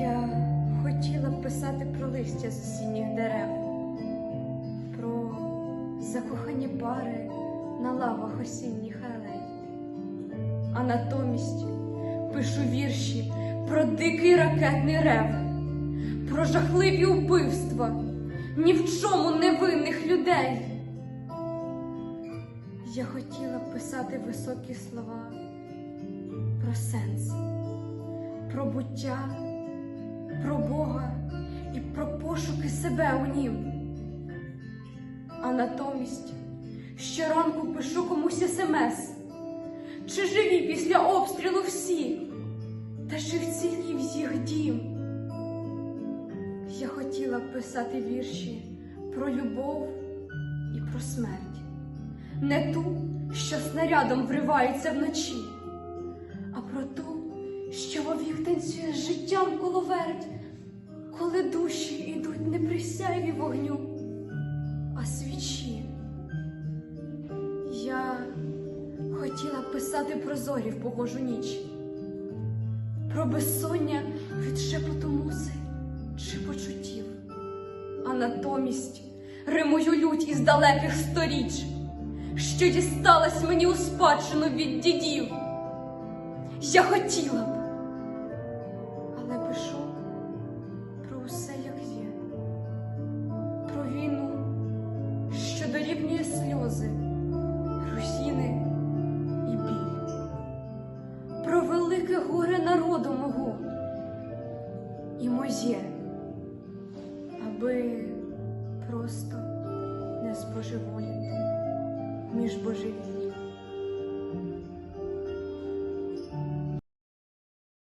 Я хотіла б писати про листя з осінніх дерев, про закохані пари на лавах осінніх алей. А натомість пишу вірші про дикий ракетний рев, про жахливі убивства ні в чому невинних людей. Я хотіла б писати високі слова про сенс, про буття, про Бога і про пошуки себе у нім. А натомість щоранку пишу комусь смс, чи живі після обстрілу всі, та чи вцілів їх дім. Я хотіла б писати вірші про любов і про смерть, не ту, що снарядом вривається вночі, танцює з життям коловерть, коли душі ідуть не при сяйві вогню, а свічі. Я хотіла писати про зорі в погожу ніч, про безсоння від шепоту муси чи почуттів, а натомість римую лють із далеких сторіч, що дісталась мені у спадщину від дідів. Я хотіла б, усе, як є, про війну, що дорівнює сльози, руїни і біль, про велике горе народу мого. І моє, аби просто не збожеволіти між божевілля.